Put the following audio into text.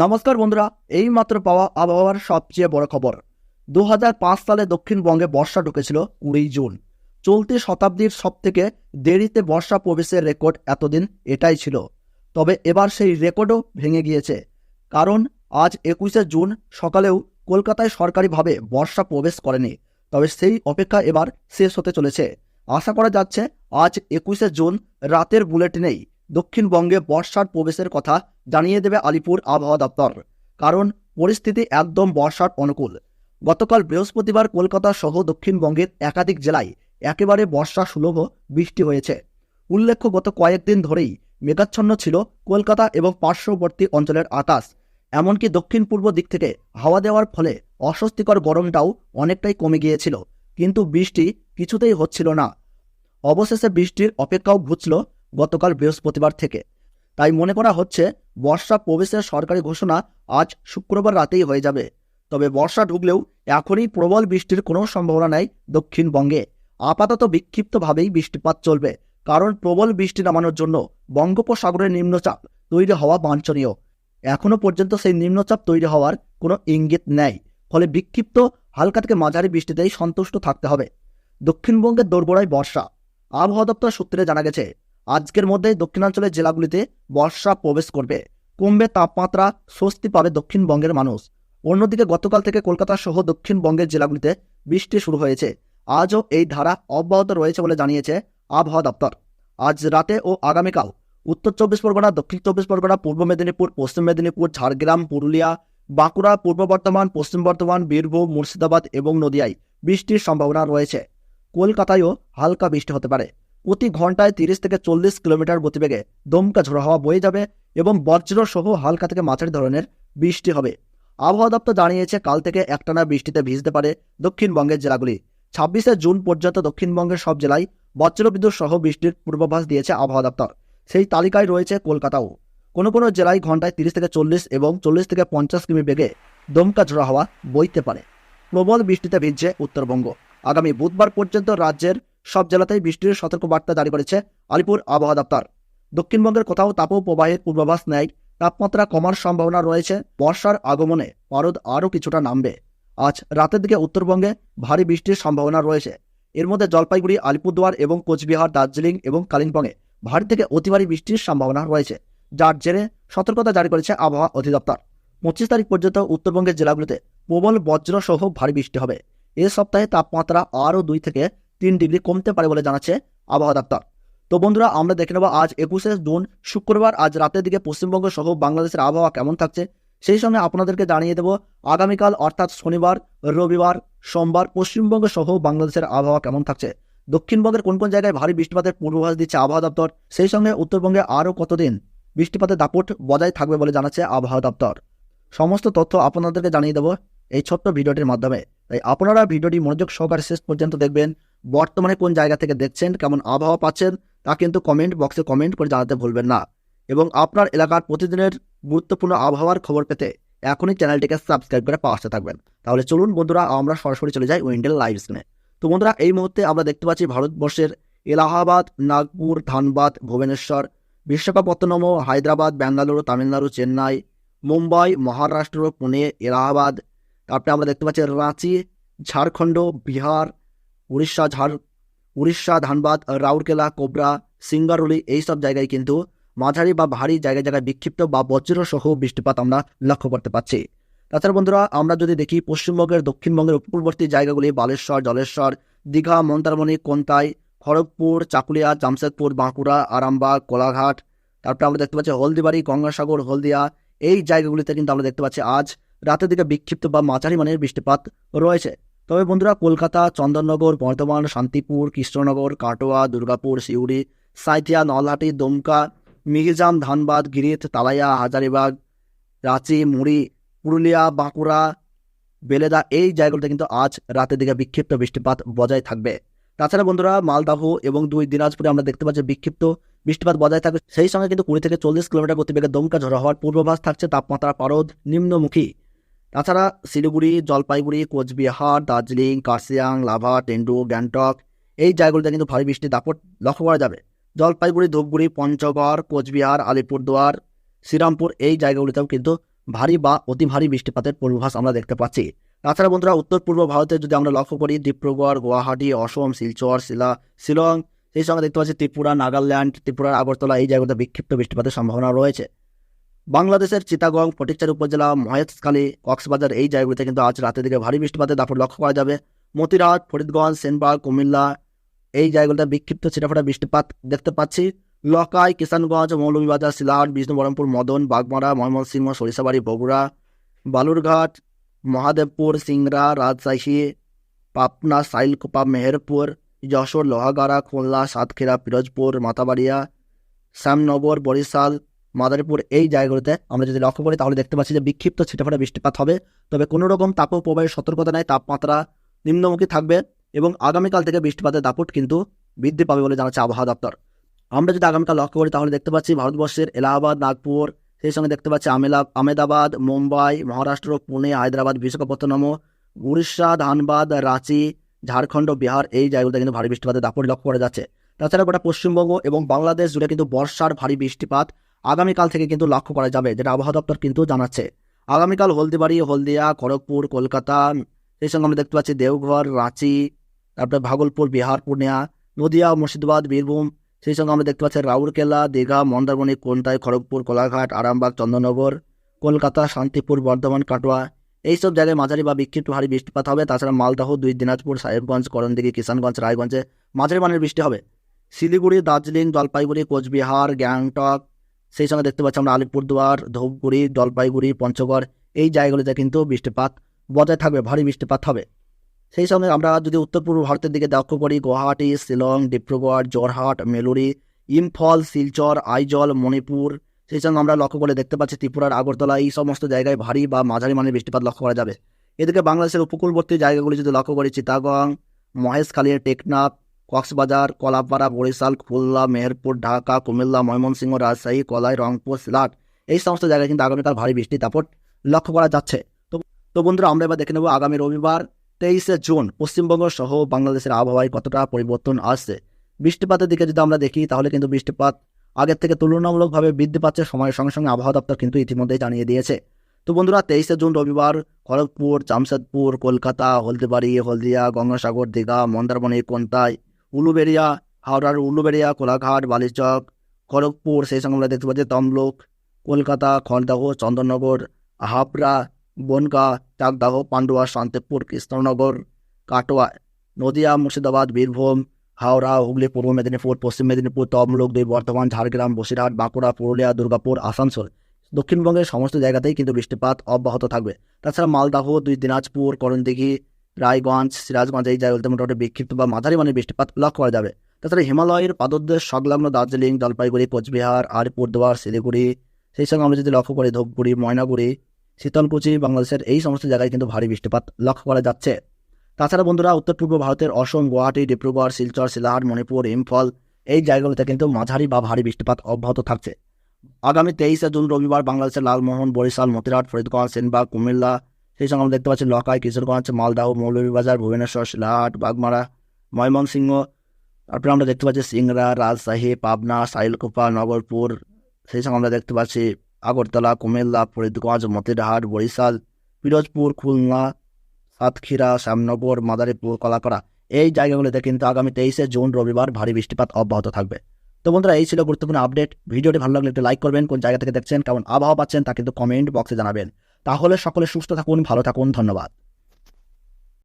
নমস্কার বন্ধুরা এই মাত্র পাওয়া আবহাওয়ার সবচেয়ে বড় খবর। দু হাজার পাঁচ সালে দক্ষিণবঙ্গে বর্ষা ঢুকেছিল কুড়ি জুন। চলতি শতাব্দীর সবথেকে দেরিতে বর্ষা প্রবেশের রেকর্ড এতদিন এটাই ছিল। তবে এবার সেই রেকর্ডও ভেঙে গিয়েছে। কারণ আজ একুশে জুন সকালেও কলকাতায় সরকারিভাবে বর্ষা প্রবেশ করেনি। তবে সেই অপেক্ষা এবার শেষ হতে চলেছে। আশা করা যাচ্ছে, আজ একুশে জুন রাতের বুলেটিনেই দক্ষিণবঙ্গে বর্ষার প্রবেশের কথা জানিয়ে দেবে আলিপুর আবহাওয়া দপ্তর। কারণ, পরিস্থিতি একদম বর্ষার অনুকূল। গতকাল বৃহস্পতিবার কলকাতা সহ দক্ষিণবঙ্গের একাধিক জেলায় একেবারে বর্ষা সুলভ বৃষ্টি হয়েছে। উল্লেখ্য, গত কয়েকদিন ধরেই মেঘাচ্ছন্ন ছিল কলকাতা এবং পার্শ্ববর্তী অঞ্চলের আকাশ। এমনকি দক্ষিণ পূর্ব দিক থেকে হাওয়া দেওয়ার ফলে অস্বস্তিকর গরমটাও অনেকটাই কমে গিয়েছিল। কিন্তু বৃষ্টি কিছুতেই হচ্ছিল না। অবশেষে বৃষ্টির অপেক্ষাও ঘুচল গতকাল বৃহস্পতিবার থেকে। তাই মনে করা হচ্ছে, বর্ষা প্রবেশের সরকারি ঘোষণা আজ শুক্রবার রাতেই হয়ে যাবে। তবে বর্ষা ঢুকলেও এখনই প্রবল বৃষ্টির কোনো সম্ভাবনা নেই দক্ষিণবঙ্গে। আপাতত বিক্ষিপ্তভাবেই বৃষ্টিপাত চলবে, কারণ প্রবল বৃষ্টি নামানোর জন্য বঙ্গোপসাগরের নিম্নচাপ তৈরি হওয়া বাঞ্ছনীয়। এখনও পর্যন্ত সেই নিম্নচাপ তৈরি হওয়ার কোনো ইঙ্গিত নেই, ফলে বিক্ষিপ্ত, হালকা থেকে মাঝারি বৃষ্টিতেই সন্তুষ্ট থাকতে হবে। দক্ষিণবঙ্গের দোরগোড়ায় বর্ষা। আবহাওয়া দপ্তর সূত্রে জানা গেছে আজকের মধ্যেই দক্ষিণাঞ্চলের জেলাগুলিতে বর্ষা প্রবেশ করবে। কমবে তাপমাত্রা, স্বস্তি পাবে দক্ষিণবঙ্গের মানুষ। অন্যদিকে গতকাল থেকে কলকাতা সহ দক্ষিণবঙ্গের জেলাগুলিতে বৃষ্টি শুরু হয়েছে। আজও এই ধারা অব্যাহত রয়েছে বলে জানিয়েছে আবহাওয়া দপ্তর। আজ রাতে ও আগামীকাল উত্তর চব্বিশ পরগনা, দক্ষিণ চব্বিশ পরগনা, পূর্ব মেদিনীপুর, পশ্চিম মেদিনীপুর, ঝাড়গ্রাম, পুরুলিয়া, বাঁকুড়া, পূর্ব বর্ধমান, পশ্চিম বর্ধমান, বীরভূম, মুর্শিদাবাদ এবং নদিয়ায় বৃষ্টির সম্ভাবনা রয়েছে। কলকাতায়ও হালকা বৃষ্টি হতে পারে। প্রতি ঘন্টায় তিরিশ থেকে চল্লিশ কিলোমিটার গতিবেগে দমকা ঝোড়ো হাওয়া বয়ে যাবে এবং বজ্র সহ হালকা থেকে মাঝারি ধরনের বৃষ্টি হবে। আবহাওয়া দপ্তর জানিয়েছে, কাল থেকে একটানা বৃষ্টিতে ভিজতে পারে দক্ষিণবঙ্গের জেলাগুলি। ছাব্বিশে জুন পর্যন্ত দক্ষিণবঙ্গের সব জেলায় বজ্রবিদ্যুৎ সহ বৃষ্টির পূর্বাভাস দিয়েছে আবহাওয়া দপ্তর। সেই তালিকায় রয়েছে কলকাতাও। কোনো কোনো জেলায় ঘন্টায় তিরিশ থেকে চল্লিশ এবং চল্লিশ থেকে পঞ্চাশ কিমি বেগে দমকা ঝোড়ো হাওয়া বইতে পারে। প্রবল বৃষ্টিতে ভিজছে উত্তরবঙ্গ। আগামী বুধবার পর্যন্ত রাজ্যের সব জেলাতেই বৃষ্টির সতর্কবার্তা জারি করেছে আলিপুর আবহাওয়া দপ্তর। দক্ষিণবঙ্গের কোথাও তাপ প্রবাহের পূর্বাভাস নেয় তাপমাত্রা কমার সম্ভাবনা রয়েছে। বর্ষার আগমনে পারদ আরও কিছুটা নামবে। আজ রাতের দিকে উত্তরবঙ্গে ভারী বৃষ্টির সম্ভাবনা রয়েছে। এর মধ্যে জলপাইগুড়ি, আলিপুরদুয়ার এবং কোচবিহার, দার্জিলিং এবং কালিম্পংয়ে ভারী থেকে অতি ভারী বৃষ্টির সম্ভাবনা রয়েছে, যার জেরে সতর্কতা জারি করেছে আবহাওয়া অধিদপ্তর। পঁচিশ তারিখ পর্যন্ত উত্তরবঙ্গের জেলাগুলিতে প্রবল বজ্র সহ ভারী বৃষ্টি হবে। এ সপ্তাহে তাপমাত্রা আরও দুই থেকে তিন ডিগ্রি কমতে পারে বলে জানাচ্ছে আবহাওয়া দপ্তর। তো বন্ধুরা, আমরা দেখে নেব আজ একুশে জুন, শুক্রবার, আজ রাতের দিকে পশ্চিমবঙ্গ সহ বাংলাদেশের আবহাওয়া কেমন থাকছে। সেই সঙ্গে আপনাদেরকে জানিয়ে দেব, আগামীকাল অর্থাৎ শনিবার, রবিবার, সোমবার পশ্চিমবঙ্গ সহ বাংলাদেশের আবহাওয়া কেমন থাকছে। দক্ষিণবঙ্গের কোন কোন জায়গায় ভারী বৃষ্টিপাতের পূর্বাভাস দিচ্ছে আবহাওয়া দপ্তর, সেই সঙ্গে উত্তরবঙ্গে আরও কতদিন বৃষ্টিপাতের দাপট বজায় থাকবে বলে জানাচ্ছে আবহাওয়া দপ্তর। সমস্ত তথ্য আপনাদেরকে জানিয়ে দেবো এই ছোট্ট ভিডিওটির মাধ্যমে। তাই আপনারা ভিডিওটি মনোযোগ সহকারে শেষ পর্যন্ত দেখবেন। বর্তমানে কোন জায়গা থেকে দেখছেন, কেমন আবহাওয়া পাচ্ছেন, তা কিন্তু কমেন্ট বক্সে কমেন্ট করে জানাতে ভুলবেন না। এবং আপনার এলাকার প্রতিদিনের গুরুত্বপূর্ণ আবহাওয়ার খবর পেতে এখনই চ্যানেলটিকে সাবস্ক্রাইব করে পাশে থাকবেন। তাহলে চলুন বন্ধুরা, আমরা সরাসরি চলে যাই উইন্ডেল লাইভ স্ক্রিনে তো বন্ধুরা, এই মুহূর্তে আমরা দেখতে পাচ্ছি ভারতবর্ষের এলাহাবাদ, নাগপুর, ধানবাদ, ভুবনেশ্বর, বিশাখাপত্তনম, হায়দ্রাবাদ বেঙ্গালুরু তামিলনাড়ু, চেন্নাই, মুম্বাই, মহারাষ্ট্র, পুনে, এলাহাবাদ। তারপরে আমরা দেখতে পাচ্ছি রাঁচি, ঝাড়খণ্ড, বিহার উড়িষ্যা, ঝাড়, উড়িষ্যা, ধানবাদ, রাউরকেলা, কোবরা, সিঙ্গারুলি এইসব জায়গায় কিন্তু মাঝারি বা ভারী জায়গায় জায়গায় বিক্ষিপ্ত বা বজ্র সহ বৃষ্টিপাত আমরা লক্ষ্য করতে পারছি তাছাড়া বন্ধুরা, আমরা যদি দেখি পশ্চিমবঙ্গের, দক্ষিণবঙ্গের উপকূলবর্তী জায়গাগুলি, বালেশ্বর, জলেশ্বর, দীঘা, মন্দারমণি, কোন্তাই, খড়গপুর, চাকুলিয়া, জামশেদপুর, বাঁকুড়া, আরামবাগ, কোলাঘাট, তারপরে আমরা দেখতে পাচ্ছি হলদিবাড়ি, গঙ্গাসাগর, হলদিয়া, এই জায়গাগুলিতে কিন্তু আমরা দেখতে পাচ্ছি আজ রাতের দিকে বিক্ষিপ্ত বা মাঝারি মানের বৃষ্টিপাত রয়েছে। তবে বন্ধুরা কলকাতা, চন্দননগর, বর্ধমান, শান্তিপুর, কৃষ্ণনগর, কাটোয়া, দুর্গাপুর, সিউড়ি, সাঁইথিয়া, নলহাটি, দমকা, মিহিজাম, ধানবাদ, গিরিত, তালাইয়া, হাজারিবাগ, রাঁচি, মুড়ি, পুরুলিয়া, বাঁকুড়া, বেলেদা এই জায়গাগুলোতে কিন্তু আজ রাতের দিকে বিক্ষিপ্ত বৃষ্টিপাত বজায় থাকবে। তাছাড়া বন্ধুরা মালদাহ এবং দুই দিনাজপুরে আমরা দেখতে পাচ্ছি বিক্ষিপ্ত বৃষ্টিপাত বজায় থাকবে। সেই সঙ্গে কিন্তু কুড়ি থেকে চল্লিশ কিলোমিটার গতিবেগে দমকা ঝড়ো হওয়ার পূর্বাভাস থাকছে তাপমাত্রা পারদ, নিম্নমুখী। তাছাড়া শিলিগুড়ি, জলপাইগুড়ি, কোচবিহার, দার্জিলিং কার্সিয়াং লাভা টেন্ডু, গ্যাংটক, এই জায়গাগুলিতে কিন্তু ভারী বৃষ্টির দাপট লক্ষ্য করা যাবে। জলপাইগুড়ি, ধূপগুড়ি, পঞ্চগড়, কোচবিহার, আলিপুরদুয়ার, শ্রীরামপুর এই জায়গাগুলিতেও কিন্তু ভারী বা অতি ভারী বৃষ্টিপাতের পূর্বাভাস আমরা দেখতে পাচ্ছি। তাছাড়া বন্ধুরা, উত্তর পূর্ব ভারতে যদি আমরা লক্ষ্য করি, ডিব্রুগড়, গুয়াহাটি, অসম, শিলচর, শিলা, শিলং, সেই সঙ্গে দেখতে পাচ্ছি ত্রিপুরা, নাগাল্যান্ড, ত্রিপুরার আগরতলা এই জায়গাতে বিক্ষিপ্ত বৃষ্টিপাতের সম্ভাবনা রয়েছে। বাংলাদেশের চিতাগং ফটিকচার উপজেলা, মহেশখালী, কক্সবাজার এই জায়গাগুলিতে কিন্তু আজ রাতের দিকে ভারী বৃষ্টিপাতের দাপট লক্ষ্য করা যাবে। মতিরাট, ফরিদগঞ্জ, সেনবাগ, কুমিল্লা এই জায়গাগুলোতে বিক্ষিপ্ত ছিটাফাটা বৃষ্টিপাত দেখতে পাচ্ছি। লকাই, কিষানগঞ্জ, মৌলভীবাজার সিলাট বিষ্ণুবরমপুর, মদন, বাগমারা, ময়মনসিংহ, সরিষাবাড়ি, বগুড়া, বালুরঘাট, মহাদেবপুর, সিংড়া, রাজশাহী, পাবনা, সাইলকোপা, মেহেরপুর, যশোর, লোহাগাড়া, খুলনা, সাতক্ষীরা, পিরোজপুর, মাতাবাড়িয়া, শ্যামনগর, বরিশাল মাদারীপুর এই জায়গাগুলোতে আমরা যদি লক্ষ্য করি, তাহলে দেখতে পাচ্ছি যে বিক্ষিপ্ত ছিটেফাটা বৃষ্টিপাত হবে। তবে কোনো রকম তাপপ্রবাহের সতর্কতা নেই, তাপমাত্রা নিম্নমুখী থাকবে এবং আগামীকাল থেকে বৃষ্টিপাতের দাপট কিন্তু বৃদ্ধি পাবে বলে জানাচ্ছে আবহাওয়া দপ্তর। আমরা যদি আগামীকাল লক্ষ্য করি, তাহলে দেখতে পাচ্ছি ভারতবর্ষের এলাহাবাদ, নাগপুর, সেই সঙ্গে দেখতে পাচ্ছি আমেলা আমেদাবাদ মুম্বাই, মহারাষ্ট্র, পুনে, হায়দ্রাবাদ, বিশাখাপত্তনম, উড়িষ্যা, ধানবাদ, রাঁচি, ঝাড়খণ্ড, বিহার এই জায়গাগুলোতে কিন্তু ভারী বৃষ্টিপাতের দাপট লক্ষ্য করা যাচ্ছে। তাছাড়া গোটা পশ্চিমবঙ্গ এবং বাংলাদেশ জুড়ে কিন্তু বর্ষার ভারী বৃষ্টিপাত আগামীকাল থেকে কিন্তু লক্ষ্য করা যাবে, যেটা আবহাওয়া দপ্তর কিন্তু জানাচ্ছে। আগামীকাল হলদিবাড়ি, হলদিয়া, খড়গপুর, কলকাতা, সেই সঙ্গে আমরা দেখতে পাচ্ছি দেওঘর, রাঁচি, তারপরে ভাগলপুর, বিহার, পূর্ণিয়া, নদিয়া, মুর্শিদাবাদ, বীরভূম, সেই সঙ্গে আমরা দেখতে পাচ্ছি রাউরকেলা, দীঘা, মন্দারমণি, কোনটাই, খড়গপুর, কোলাঘাট, আরামবাগ, চন্দননগর, কলকাতা, শান্তিপুর, বর্ধমান, কাটোয়া, এইসব জায়গায় মাঝারি বা বিক্ষিপ্ত ভারী বৃষ্টিপাত হবে। তাছাড়া মালদহ, দুই দিনাজপুর, সাহেবগঞ্জ, করণদিঘি, কিষানগঞ্জ, রায়গঞ্জে মাঝারি মানের বৃষ্টি হবে। শিলিগুড়ি, দার্জিলিং, জলপাইগুড়ি, কোচবিহার, গ্যাংটক সেই সঙ্গে দেখতে পাচ্ছি আমরা আলিপুরদুয়ার, ধূপগুড়ি, জলপাইগুড়ি, পঞ্চগড়, এই জায়গাগুলিতে কিন্তু বৃষ্টিপাত বজায় থাকবে, ভারী বৃষ্টিপাত হবে। সেই সঙ্গে আমরা যদি উত্তর পূর্ব ভারতের দিকে লক্ষ্য করি, গুয়াহাটি, শিলং, ডিব্রুগড় জোরহাট মেলুরি, ইম্ফল, শিলচর, আইজল, মণিপুর, সেই সঙ্গে আমরা লক্ষ্য করে দেখতে পাচ্ছি ত্রিপুরার আগরতলা, এই সমস্ত জায়গায় ভারী বা মাঝারি মানের বৃষ্টিপাত লক্ষ্য করা যাবে। এদিকে বাংলাদেশের উপকূলবর্তী জায়গাগুলি যদি লক্ষ্য করি চিতাগং মহেশখালী টেকনাফ কক্সবাজার কলাপাড়া বরিশাল, খুলনা, মেহেরপুর, ঢাকা, কুমিল্লা, ময়মনসিংহ, রাজশাহী, কলাই, রংপুর, সিলাট এই সমস্ত জায়গায় কিন্তু আগামীকাল ভারী বৃষ্টি দাপট লক্ষ্য করা যাচ্ছে। তো তো বন্ধুরা আমরা এবার দেখে নেব আগামী রবিবার তেইশে জুন পশ্চিমবঙ্গ সহ বাংলাদেশের আবহাওয়ায় কতটা পরিবর্তন আসছে। বৃষ্টিপাতের দিকে যদি আমরা দেখি তাহলে কিন্তু বৃষ্টিপাত আগের থেকে তুলনামূলকভাবে বৃদ্ধি পাচ্ছে সময়ের সঙ্গে সঙ্গে আবহাওয়া দপ্তর কিন্তু ইতিমধ্যেই জানিয়ে দিয়েছে। তো বন্ধুরা তেইশে জুন রবিবার খড়গপুর, জামশেদপুর, কলকাতা, হলদিবাড়ি, হলদিয়া, গঙ্গাসাগর, দীঘা, মন্দারমণি, কোনতাই উলুবেড়িয়া হাওড়ার উলুবেড়িয়া কোলাঘাট বালিচক খড়গপুর সেই সঙ্গে আমরা দেখতে পাচ্ছি তমলুক কলকাতা খড়দাহ চন্দননগর হাবড়া বনগা চাকদাহ পান্ডুয়া শান্তিপুর কৃষ্ণনগর কাটোয়া নদিয়া মুর্শিদাবাদ বীরভূম হাওড়া হুগলি পূর্ব মেদিনীপুর পশ্চিম মেদিনীপুর তমলুক দুই বর্ধমান ঝাড়গ্রাম বসিরহাট বাঁকুড়া পুরুলিয়া দুর্গাপুর আসানসোল দক্ষিণবঙ্গের সমস্ত জায়গাতেই কিন্তু বৃষ্টিপাত অব্যাহত থাকবে। তাছাড়া মালদাহ, দুই দিনাজপুর, করণদিঘি রায়গঞ্জ, সিরাজগঞ্জ, এই জায়গাগুলোতে মোটামুটি বিক্ষিপ্ত বা মাঝারি মানের বৃষ্টিপাত লক্ষ্য করা যাবে। তাছাড়া হিমালয়ের পাদদেশ সংলগ্ন দার্জিলিং, জলপাইগুড়ি, কোচবিহার আলিপুরদুয়ার শিলিগুড়ি, সেই সঙ্গে আমরা যদি লক্ষ্য করি ধূপগুড়ি, ময়নাগুড়ি, শীতলকুচি, বাংলাদেশের এই সমস্ত জায়গায় কিন্তু ভারী বৃষ্টিপাত লক্ষ্য করা যাচ্ছে। তাছাড়া বন্ধুরা, উত্তর পূর্ব ভারতের অসম, গুয়াহাটি, ডিব্রুগড়, শিলচর শিলাহাট মণিপুর, ইম্ফল, এই জায়গাগুলোতে কিন্তু মাঝারি বা ভারী বৃষ্টিপাত অব্যাহত থাকছে। আগামী তেইশে জুন রবিবার বাংলাদেশের লালমোহন, বরিশাল মতিরাট ফরিদগঞ্জ, সেনবাগ, কুমিল্লা সেই সঙ্গে আমরা দেখতে পাচ্ছি লকাই, কিশোরগঞ্জ, মালদাহ, মৌলভীবাজার, ভুবনেশ্বর, শিলাহাট, বাগমারা, ময়মনসিংহ। তারপরে আমরা দেখতে পাচ্ছি সিংড়া, রাজশাহী, পাবনা সাইলকুপা নগরপুর। সেই সঙ্গে আমরা দেখতে পাচ্ছি আগরতলা, কুমিল্লা, ফরিদগঞ্জ, মতিরহাট, বরিশাল, পিরোজপুর, খুলনা, সাতক্ষীরা, শ্যামনগর, মাদারীপুর, কলাপাড়া। এই জায়গাগুলিতে কিন্তু আগামী তেইশে জুন রবিবার ভারী বৃষ্টিপাত অব্যাহত থাকবে। তো বন্ধুরা, এই ছিল গুরুত্বপূর্ণ আপডেট। ভিডিওটি ভালো লাগলে একটু লাইক করবেন, কোন জায়গা থেকে দেখছেন, কেমন আবহাওয়া পাচ্ছেন তা কিন্তু কমেন্ট বক্সে জানাবেন। তাহলে সকলে সুস্থ থাকুন ভালো থাকুন ধন্যবাদ।